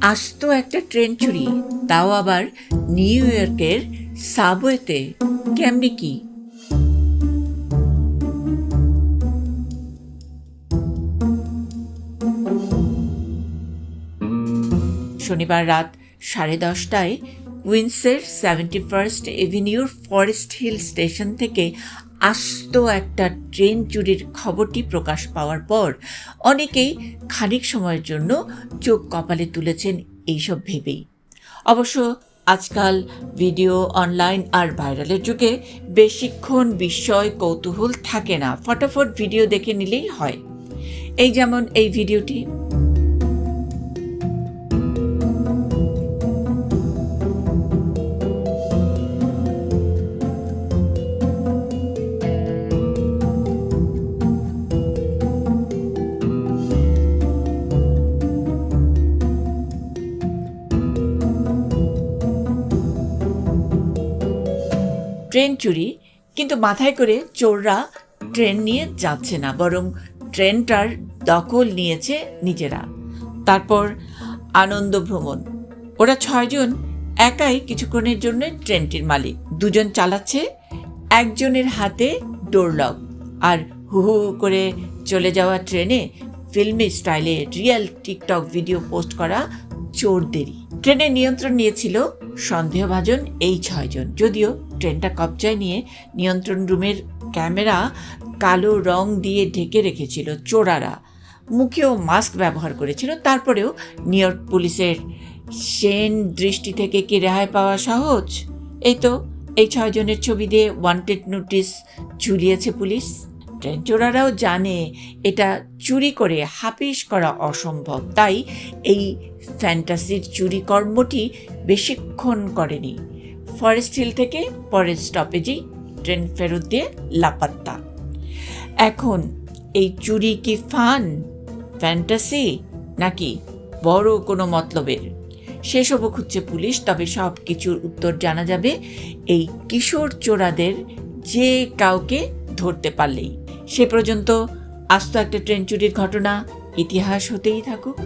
আস্ত একটা ট্রেন চুরি, তাও আবার নিউ ইয়র্কের সাবওয়েতে। কেমনি কি? শনিবার রাত সাড়ে দশটায় উইন্সের সেভেন্টি ফার্স্ট এভিনিউর ফরেস্ট হিল স্টেশন থেকে আস্ত একটা ট্রেন চুরির খবরটি প্রকাশ পাওয়ার পর অনেকেই খানিক সময়ের জন্য চোখ কপালে তুলেছেন এইসব ভেবেই। অবশ্য আজকাল ভিডিও অনলাইন আর ভাইরালের যুগে বেশিক্ষণ বিস্ময়, কৌতূহল থাকে না। ফটাফট ভিডিও দেখে নিলেই হয়। এই যেমন এই ভিডিওটি ট্রেন চুরি, কিন্তু মাথায় করে চোররা ট্রেন নিয়ে যাচ্ছে না, বরং ট্রেনটার দখল নিয়েছে নিজেরা। তারপর আনন্দ ভ্রমণ। ওরা ছয়জন একাই কিছুক্ষণের জন্য ট্রেনটির মালিক। দুজন চালাচ্ছে, একজনের হাতে ডোরলক, আর হু হু করে চলে যাওয়া ট্রেনে ফিল্মি স্টাইলে রিয়েল টিকটক ভিডিও পোস্ট করা চোরদেরই। ট্রেনের নিয়ন্ত্রণ নিয়েছিল সন্দেহভাজন এই ছয়জন। যদিও ট্রেনটা কবজায় নিয়ে নিয়ন্ত্রণ রুমের ক্যামেরা কালো রং দিয়ে ঢেকে রেখেছিল চোরারা। মুখেও মাস্ক ব্যবহার করেছিল। তারপরেও নিউ ইয়র্ক পুলিশের সেন দৃষ্টি থেকে কি রেহাই পাওয়া সহজ? এই তো, এই ছয়জনের ছবি দিয়ে ওয়ান্টেড নোটিশ ঝুলিয়েছে পুলিশ। ট্রেন চোরারাও জানে এটা চুরি করে হাপিস করা অসম্ভব। তাই এই ফ্যান্টাসির চুরি কর্মটি বেশিক্ষণ করেনি। ফরেস্ট হিল থেকে পরের স্টপেজেই ট্রেন ফেরত দিয়ে লাপাত্তা। এখন এই চুরি কি ফান, ফ্যান্টাসি, নাকি বড় কোনো মতলবের? সেসবও খুঁজছে পুলিশ, তবে সব কিছুর উত্তর জানা যাবে এই কিশোর চোরাদের যে কাউকে ধরতে পারলেই। সে পর্যন্ত আস্ত একটা ট্রেন চুরির ঘটনা ইতিহাস হতেই থাকুক।